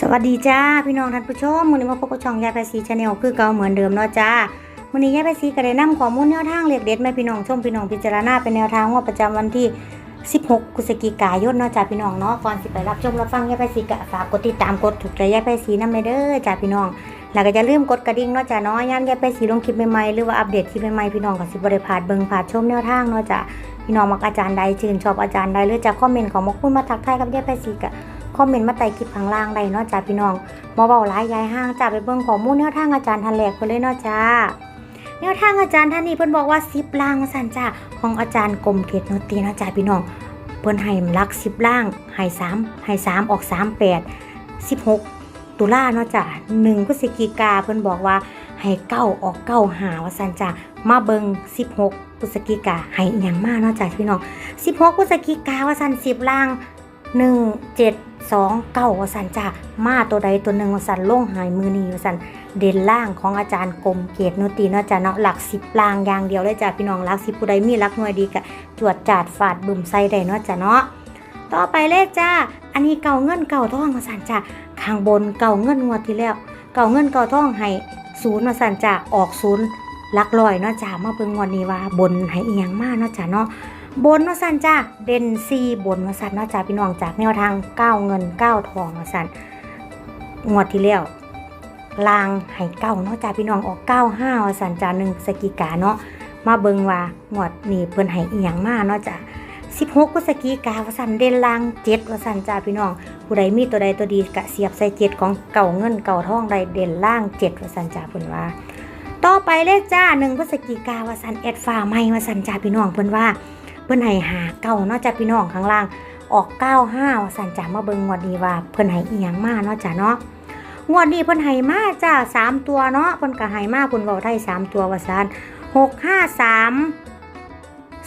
สวัสดีจ้าพี่น้องท่านผู้ชมมื้อนี้มาพบกับช่องยายภาษีชาแนลคือเก่าเหมือนเดิมเนาะจ้ามื้อนี้ยายภาษีก็ได้นำข้อมูลแนวทางเลขเด็ดมาให้พี่น้องชมพี่น้องพิจารณาเป็นแนวทางงวดประจำวันที่ 16พฤศจิกายนเนาะจ้าพี่น้องเนาะก่อนสิไปรับชมรับฟังยายภาษีก็ฝากกดติดตามกดถูกใจยายภาษีนำเลยเด้อจ้าพี่น้องแล้วก็อย่าลืมกดกระดิ่งเนาะจ้าเนาะยามยายภาษีลงคลิปใหม่ๆหรือว่าอัปเดตคลิปใหม่ๆพี่น้องก็สิบ่ได้พลาดเบิ่งพลาดชมแนวทางเนาะจ้าพี่น้องมักอาจารย์ใดชื่นชอบอาจารย์ใดหรือจะคอมเมนต์ของมาคุยมาทักทายกับยายภาษีก็ค อมเมนต์มาใต้คลิปข้างล่างได้เนาะจ้าพี่น้องมาเบาหลายยายห้างจ้าไปเบิ่งข้อมูลแนวทางอาจารย์ทันแหลกไปเลยเนาะจ้าแนวทางอาจารย์ท่านนี้เพิ่นบอกว่า10ล่างว่าซั่นจ้าของอาจารย์กรมเกตโนตีเนาะจ้าพี่น้อง เพิ่นให้ลัก10ล่างให้3ให้3ออก38 16ตุลาเนาะจ้า1พฤศจิกาเพิ่นบอกว่าให้เก้าออกเก้าหาว่าสันจ้ามาเบิ่ง16พฤศจิกาให้อีหยังมาเนาะจ้าพี่น้อง16พฤศจิกาว่าซั่น10ล่างหนึ่งเจ็ด สองเก้าสันจ้ามาตัวใดตัวหนึ่งสันลงหายมือนีวสันเด่นล่างของอาจารย์กรมเกตนุตีเนาะจ้าเนาะหลักสิบลางอย่างเดียวเลยจ้าพี่น้องหลักสิบผู้ใดมีหลักหน่วยดีกะจวดจาดฝาดบึมใส่ได้เนาะจ้าเนาะต่อไปเลขจ้าอันนี้เก่าเงินเก่าทองวสันจ้าข้างบนเก่าเงินงวดที่แล้ว เก่าเงินเก่าทองให้ศูนย์วสันจ้าออกศูนย์หลักลอยเนาะจ้ามาเพิ่งวันนี้ว่าบนให้อียงมาเนาะจ้าเนาะ บนว่าสันจ้าเด่นซีบนว่าสันเนาะจ้าพี่น้องจากแนวทางก้าวเงินก้าวทองว่าสันงวดที่แล้วลางให้เก้าเนาะจ้าพี่น้องออกเก้าห้าว่าสันจ้าหนึ่งสกิกาเนาะมาเบิงว่างวดนี้เพิ่นให้อีหยังมาเนาะจ้าสิบหกพฤศจิกาว่าสันเด่นลางเจ็ดว่าสันจ้าพี่น้องผู้ใดมีตัวใดตัวดีกะเสียบใส่เจ็ดของเก่าเงินเก่าทองใดเด่นล่างเจ็ดว่าสันจ้าเพิ่นว่าต่อไปเลขจ้าหนึ่งพฤศจิกาว่าสันแอดฟ้าไม่ว่าสันจ้าพี่น้องเพิ่นว่า พิ่นให้หาเก้าเนาะจ้ะพี่น้องข้างล่าง ออกเก้าห้าสันจ่ามาเบิงงวดนี้ว่าเพิ่นให้อีหยังมาเนาะจ้ะเนาะงวดนี้เพิ่นให้มาจ้าสามตัวเนาะเพิ่นก็ให้มาเพิ่นเว้าไทยสามตัวว่าซั่นหกห้าสาม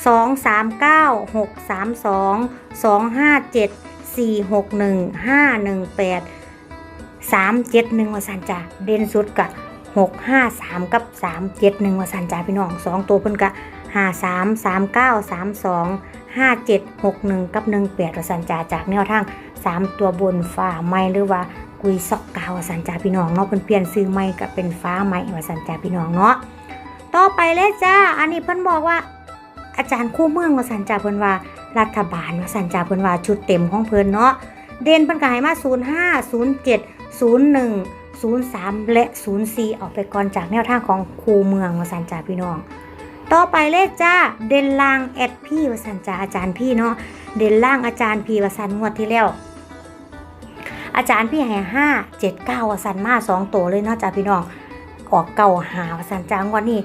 สองสามเก้าหกสามสองสองห้าเจ็ดสี่หกหนึ่งห้าหนึ่งแปดสามเจ็ดหนึ่งว่าสันจ้ะเด่นสุดกะหกห้าสามกับสามเจ็ดหนึ่งว่าสันจ้ะพี่น้องสองตัวเพิ่นกะ ห้าสามสามเก้าสามสองห้าเจ็ดหกหนึ่งกับหนึ่งแปดวสันจาจากแนวทางสามตัวบนฟ้าไม้หรือว่ากุยซอกกาวสันจาพี่น้องเนาะเพิ่นเปลี่ยนซื้อไม้กับเป็นฟ้าไม้วสันจาพี่น้องเนาะต่อไปเลยจ้าอันนี้เพิ่นบอกว่า อาจารย์คู่เมืองวสันจาเพิ่นว่ารัฐบาลวสันจาเพิ่นว่าชุดเต็มของเพิ่นเนาะเด่นเพิ่นก็ให้มา05 07 01 03 และ 04 ออกไปก่อนจากแนวทางของคูเมืองวสันจาพี่น้อง ต่อไปเลขจ้าเด่นล่างแอดพี่วสันจ้าอาจารย์พี่เนาะเด่นล่างอาจารย์พี่วสันงวดที่แล้วอาจารย์พี่ให้ห้าเจ็ดเก้าวสันมาสองตัวเลยเนาะจ้าพี่น้องออกเก่าหาวสันจ้างวดนี้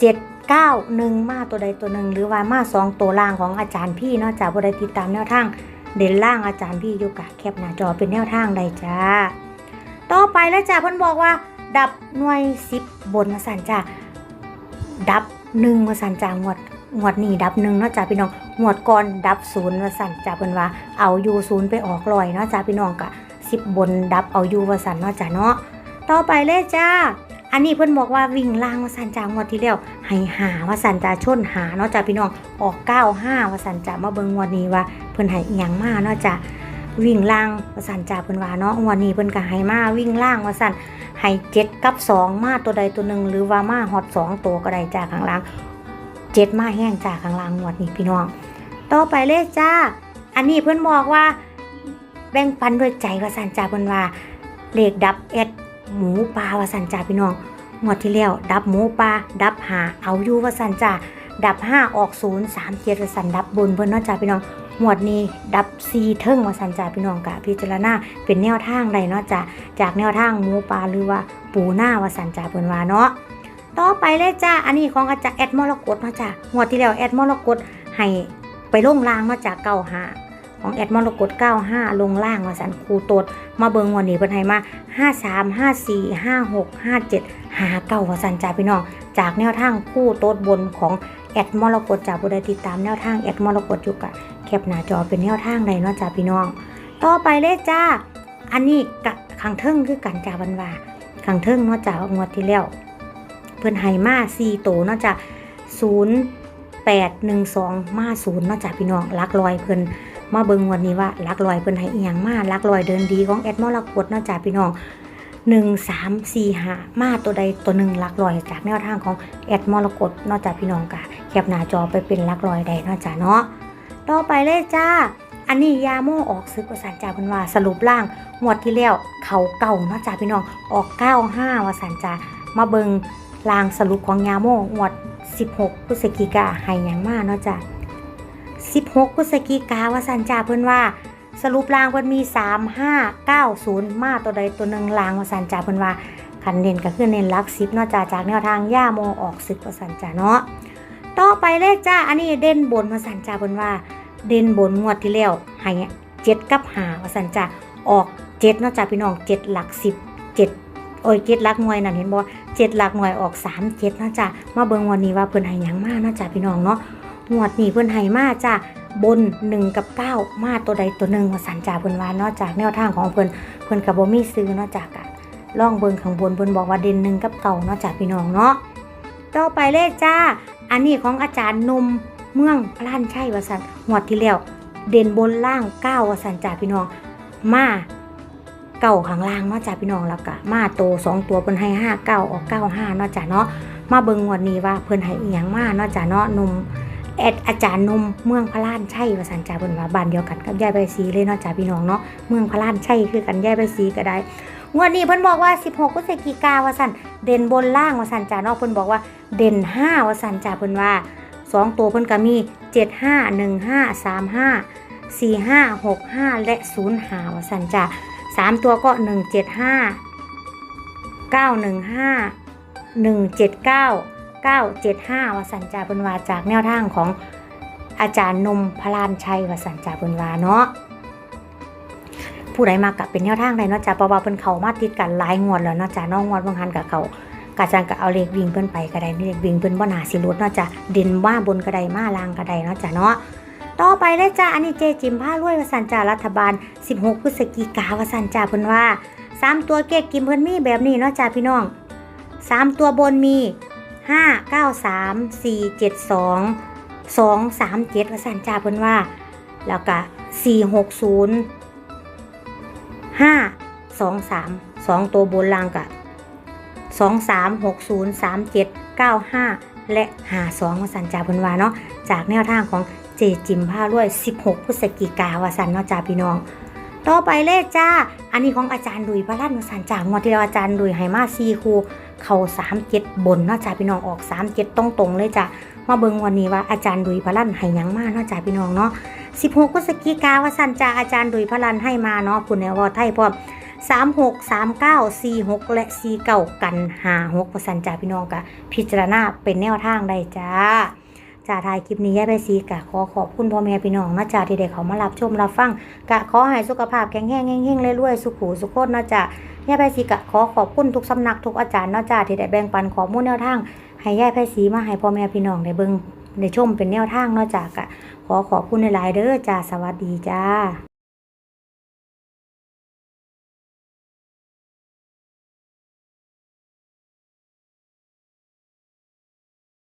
เจ็ดเก้าหนึ่งมาตัวใดตัวหนึ่งหรือว่ามาสองตัวล่างของอาจารย์พี่เนาะจ้าบได้ติดตามแนวทางเด่นล่างอาจารย์พี่อยู่กะแคปหน้าจอเป็นแนวทางใดจ้า ต่อไปแล้วจ้าเพิ่นบอกว่า ดับหน่วยสิบบนวสันจ้าดับ หนึ่งมาสั่นจ่างวดงวดนี้ดับหนึ่งเนาะจ้าพี่น้องงวดก่อนดับศูนย์มาสั่นจ้าเพิ่นว่าเอาอยู่ศูนย์ไปออกลอยเนาะจ้าพี่น้องกะสิบบนดับเอาอยู่ว่าสั่นเนาะจ้าเนาะต่อไปเลยจ้า อันนี้เพิ่อนบอกว่าวิ่งล่างว่าสั่นจ้างวดที่แล้วให้หาว่าสั่นจ้าชนหาเนาะจ้าพี่น้องออกเก้าห้าว่าสั่นจ้ามาเบิ่งงวดนี้ว่าเพิ่อนให้ยังมาเนาะจ้า วิ่งล่างวสันจ้าเพิ่นว่าเนาะงวดนี้เพิ่นก็ให้มาวิ่งล่างวสันให้เจ็ดกับสองมาตัวใดตัวหนึ่งหรือว่ามาฮอตสองตัวก็ได้จากข้างล่างเจ็ดมาแห้งจากข้างล่างงวดนี้พี่น้อง ต่อไปเลขจ้า อันนี้เพื่อนบอกว่า แบ่งปันด้วยใจวสันจ่าเพื่นว่าเลขดับเอ็ดหมูปลาวสันจ่าพี่น้องงวดที่แล้วดับหมูปลาดับหาเอาอยู่วสันจ่าดับห้าออกศูนย์สามเจ็ดวสันดับบนเพื่อนเนาะจ้าพี่น้อง งวดนี้ดับซีเทิงว่าสันจ่าพี่น้องกะพิจารณาเป็นแนวทางใดเนาะจ้าจากแนวทางหมูปลาหรือว่าปูหน้าวาสันจ่าเพิ่นว่าเนาะต่อไปเลยจ้าอันนี้ของอาจารย์แอดมรกตเนาะจ้างวดที่แล้วแอดมรกตให้ไปลงล่างเนาะจ้าเก้าห้าของแอดมรกตเก้าห้าลงล่างวาสันครูโตด มาเบิงวันนี้เพิ่นให้มาห้าสามห้าสี่ห้าหกห้าเจ็ดห้าเก้าวาสันจ่าพี่น้องจากแนวทางคู่โต๊ดบนของแอดมรกตจากผู้ใดติดตามแนวทางแอดมรกตอยู่กะ แคปหน้าจอเป็นแนวทางใดเนาะจ้าพี่น้อง ต่อไปเลยจ้า อันนี้กะขังเทิงคือกันจ่าบันว่าขังเทิงเนาะจ่างวดที่แล้วเพิ่นให้มา4โตเนาะจ้ะ0 8 1 2มา0เนาะจ้ะพี่น้องลักลอยเพิ่นมาเบิ่งวันนี้ว่าลักลอยเพิ่นให้อียงมาลักลอยเดินดีของแอดมอลกดเนาะจ้าพี่น้องหนึ่งสามสี่ห้ามาตัวใดตัวหนึ่งลักลอยจากแนวทางของแอดมอลกดนาะจ้าพี่น้องกะแคปหน้าจอไปเป็นลักลอยใดนาะจ้าเนาะ ต่อไปเลยจ้า อันนี้ยาโมออกซึกประสานจ่าเพิ่นว่าสรุปล่างงวดที่แล้วเขาเก่าเนาะจ้าพี่น้องออก95ว่าสันจ่ามาเบิงลางสรุปของยาโมงวด 16พฤศจิกาให้หยังมาเนาะจ้า16พฤศจิกาว่าสันจ่าเพิ่นว่าสรุปลางเพิ่นมี 3590 มาตัวใดตัวหนึ่งลางว่าสันจ่าเพิ่นว่าคันเน้นก็คือเน้นลัก10เนาะจ้าจากแนวทางย่าโมออกซึกว่าสันจ่าเนาะ ต่อไปเลยจ้า อันนี้เด่นบนว่าสันจ่าเพิ่นว่า เด่นบนงวดที่แล้วให้เจ็ดกับหาว่าสันจะออกเจ็ดนาะจ้ะพี่น้องเจ็ดหลักสิบเจ็ดโอ้ยเจ็ดหลักหน่วยนั่นเห็นบ่เจ็ดหลักหน่วยออกสามเจ็ดนาะจ้ะมาเบิ่งวันนี้ว่าเพิ่นให้ยังมาเนาะจ้ะพี่น้องเนาะงวดนี้เพิ่นให้มากจ้ะบนหนึ่งกับเก้ามาตัวใดตัวหนึ่งว่าสันจ่าเพิ่นว่านาะจากแนวทางของเพิ่นเพิ่นกับบ่มีซื้อนาะจ้ะกะล่องเบิ่งข้างบนเพิ่นบอกว่าเด่นหนึ่งกับเก่านาะจ้ะพี่น้องเนาะต่อไปเลขจ้า อันนี้ของอาจารย์นมเมืองพลานชัยวสันหวดที่แล้ว เด่นบนล่างเก้าวสันจ่าพี่น้อง มาเก่าข้างล่างเนาะจ่าพี่น้องแล้วก็มาโตสองตัวเพิ่นให้ห้าเก้าออกเก้าห้าเนาะจ่าเนาะมาเบิ่งงวดนี้ว่าเพิ่นให้อีหยังมาเนาะจ่าเนาะนมแอดอาจารย์นมเมืองพลานชัยวสันจ่าเพิ่นว่าบ้านเดียวกันกับยายใบสีเลยเนาะจ่าพี่น้องเนาะเมืองพลานชัยคือกันยายใบสีก็ได้ งวดนี้เพิ่นบอกว่า 16พฤศจิกาวาสันเด่นบนล่างวาสันจ่าเนาะเพิ่นบอกว่าเด่นห้าว่าสันจ่าเพิ่นว่าสองตัวเพิ่นก็มี 7 5 1 5 3 5 4 5 6 5 และ0หาว่าสันจ้ะสามตัวก็ 1 7 5 9 1 5 1 7 9 9 7 5วาสันจ้ะเพิ่นว่าจากแนวทางของอาจารย์นมพลานชัยวาสันจ้ะเพิ่นว่าเนาะ ผู้ใดมากกับเป็นแนวทางใดเนาะจ้ะเพราะว่าเพิ่นเขามาติดกันหลายงวดแล้วเนาะจ้ะเน้องงวดบางหันกับเขากาจังก็เอาเลขวิ่งเพิ่นไปก็ได้เลขวิ่งเพิ่นบ่น่าสิรุดเนาะจ้ะเด่นว่าบนก็ได้มาล่างก็ได้เนาะจ้ะเนาะต่อไปเลยจ้ะอันนี้เจจิมผ้ารวยว่าสันจ้ารัฐบาล 16 พฤศจิกาว่าสันจ้าเพิ่นว่าสามตัวเก๊กกิมเพิ่นมีแบบนี้เนาะจ้ะพี่น้องสามตัวบนมี 5 9 3 4 7 2 2 3 7ว่าสันจ้าเพิ่นว่า แล้วก็4 6 0 ห้าสองสามสองตัวบนล่างกับสองสามหกศูนย์สามเจ็ดเก้าห้าและหาสองวสันจาพนวาเนาะจากแนวทางของเจจิมผ้ารวย 16พฤศจิกาวสันเนาะจ้าพี่น้อง ต่อไปเลขจ้า อันนี้ของอาจารย์ดุยพระราชวสันจากงวดที่แล้วอาจารย์ดุยให้มาซีคูเขาสามเจ็ดบนเนาะจ้าพี่น้องออกสามเจ็ดตรงตรงๆเลยจ้ามาเบิ่งวันนี้ว่าอาจารย์ดุยพระรันให้ยังมาเนาะจ้าพี่น้องเนาะ16พฤศจิกาวสันจาอาจารย์ดุยพระรันให้มาเนาะคุณแนวไทยพร้อมสามหกสามเก้าสี่หกและสี่เก้ากันหาหกประสันจ่าพี่น้องกะพิจารณาเป็นแนวทางได้จ้า จ่าทายคลิปนี้แย่ไปซีกะขอขอบคุณพ่อแม่พี่น้องนะจ่าที่ได้เขามารับชมรับฟังกะขอให้สุขภาพแข็งแรงเฮงๆเรื่อยๆสุขูสุขโคตรนะจ่าแย่ไปซีกะขอขอบคุณทุกสำนักทุกอาจารย์นะจ่าที่ได้แบ่งปันข้อมูลแนวทาง ให้แย่ไปซีมาให้พ่อแม่พี่น้องได้เบิ่งได้ชมเป็นแนวทางนะจ่ากะขอขอบคุณหลายๆเด้อจ่าสวัสดีจ้า